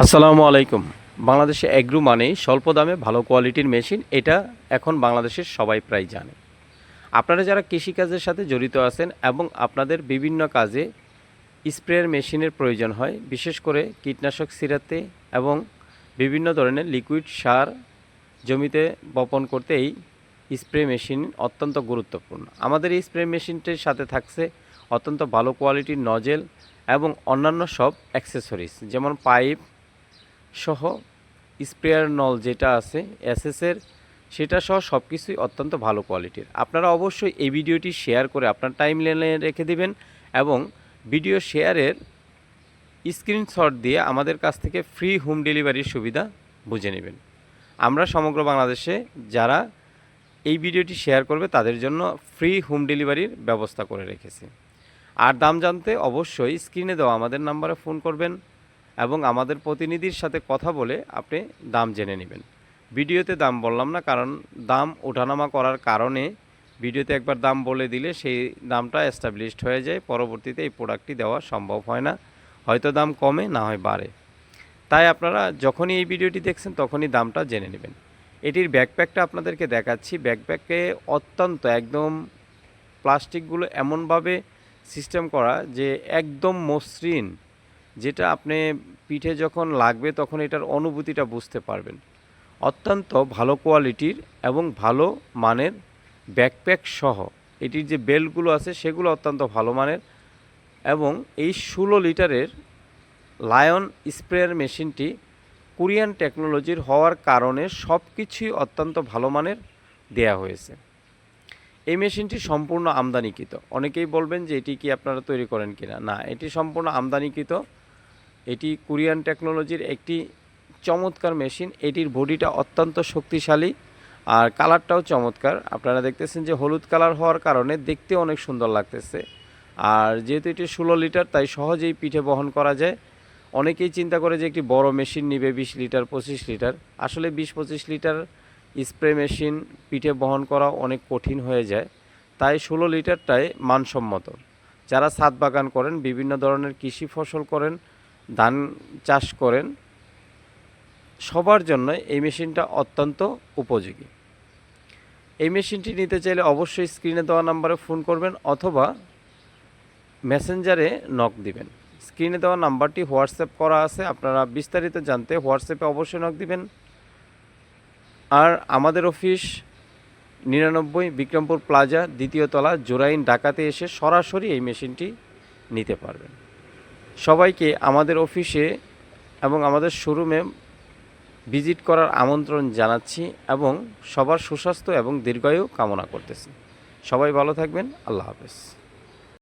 আসসালামু আলাইকুম। বাংলাদেশে এগ্রু মানেই স্বল্প দামে ভালো কোয়ালিটির মেশিন, এটা এখন বাংলাদেশের সবাই প্রায় জানে। আপনারা যারা কৃষিকাজের সাথে জড়িত আছেন এবং আপনাদের বিভিন্ন কাজে স্প্রেয়ার মেশিনের প্রয়োজন হয়, বিশেষ করে কীটনাশক সিরাতে এবং বিভিন্ন ধরনের লিকুইড সার জমিতে বপন করতে এই স্প্রে মেশিন অত্যন্ত গুরুত্বপূর্ণ। আমাদের এই স্প্রে মেশিনটির সাথে থাকছে অত্যন্ত ভালো কোয়ালিটির নজেল এবং অন্যান্য সব অ্যাক্সেসরিজ, যেমন পাইপ সহ স্প্রেয়ার নল যেটা আছে এসএসের সেটা সহ সব কিছুই অত্যন্ত ভালো কোয়ালিটির। আপনারা অবশ্যই এই ভিডিওটি শেয়ার করে আপনার টাইম লাইনে রেখে দিবেন এবং ভিডিও শেয়ারের স্ক্রিনশট দিয়ে আমাদের কাছ থেকে ফ্রি হোম ডেলিভারির সুবিধা বুঝে নেবেন। আমরা সমগ্র বাংলাদেশে যারা এই ভিডিওটি শেয়ার করবে, তাদের জন্য ফ্রি হোম ডেলিভারির ব্যবস্থা করে রেখেছি। আর দাম জানতে অবশ্যই স্ক্রিনে দেওয়া আমাদের নাম্বারে ফোন করবেন। এবং আমাদের প্রতিনিধির সাথে কথা বলে আপনি দাম জেনে নেবেন। ভিডিওতে দাম বললাম না, কারণ দাম ওঠানামা করার কারণে ভিডিওতে একবার দাম বলে দিলে সেই দামটা এস্টাবলিশড হয়ে যায়, পরবর্তীতে এই প্রোডাক্টটি দেওয়া সম্ভব হয় না। হয়তো দাম কমে, না হয় বাড়ে। তাই আপনারা যখনই এই ভিডিওটি দেখছেন, তখনই দামটা জেনে নেবেন। এটির ব্যাকপ্যাকটা আপনাদেরকে দেখাচ্ছি। ব্যাকপ্যাকে অত্যন্ত একদম প্লাস্টিকগুলো এমনভাবে সিস্টেম করা যে একদম মসৃণ যেটা আপনি পিঠে যখন লাগবে তখন এটার অনুভূতিটা বুঝতে পারবেন। অত্যন্ত ভালো কোয়ালিটির এবং ভালো মানের ব্যাকপ্যাক সহ এটির যে বেল্টগুলো আছে সেগুলো অত্যন্ত ভালো মানের এবং এই ষোলো লিটারের লায়ন স্প্রেয়ার মেশিনটি কোরিয়ান টেকনোলজির হওয়ার কারণে সব কিছুই অত্যন্ত ভালো মানের দেয়া হয়েছে। এই মেশিনটি সম্পূর্ণ আমদানিকৃত। অনেকেই বলবেন যে এটি কি আপনারা তৈরি করেন কিনা? না, এটি সম্পূর্ণ আমদানিকৃত। এটি কোরিয়ান টেকনোলজির একটি চমৎকার মেশিন। এটির বডিটা অত্যন্ত শক্তিশালী আর কালারটাও চমৎকার। আপনারা দেখতেছেন যে হলুদ কালার হওয়ার কারণে দেখতে অনেক সুন্দর লাগতেছে। আর যেহেতু এটি ষোলো লিটার, তাই সহজেই পিঠে বহন করা যায়। অনেকেই চিন্তা করে যে একটি বড় মেশিন নিবে বিশ লিটার, পঁচিশ লিটার। আসলে বিশ, পঁচিশ লিটার স্প্রে মেশিন পিঠে বহন করা অনেক কঠিন হয়ে যায়। তাই ষোলো লিটারটাই মানসম্মত। যারা ছাদ বাগান করেন, বিভিন্ন ধরনের কৃষি ফসল করেন ধান চাষ করেন, সবার জন্য এই মেশিনটা অত্যন্ত উপযোগী। এই মেশিনটি নিতে চাইলে অবশ্যই স্ক্রিনে দেওয়া নাম্বারে ফোন করবেন অথবা মেসেঞ্জারে নক দিবেন। স্ক্রিনে দেওয়া নাম্বারটি হোয়াটসঅ্যাপ করা আছে, আপনারা বিস্তারিত জানতে হোয়াটসঅ্যাপে অবশ্যই নক দিবেন। আর আমাদের অফিস নিরানব্বই বিক্রমপুর প্লাজা, দ্বিতীয় তলা, জোরাইন ডাকাতে এসে সরাসরি এই মেশিনটি নিতে পারবেন। সবাইকে আমাদের অফিসে এবং আমাদের শোরুমে ভিজিট করার আমন্ত্রণ জানাচ্ছি এবং সবার সুস্বাস্থ্য এবং দীর্ঘায়ু কামনা করতেছি। সবাই ভালো থাকবেন। আল্লাহ হাফেজ।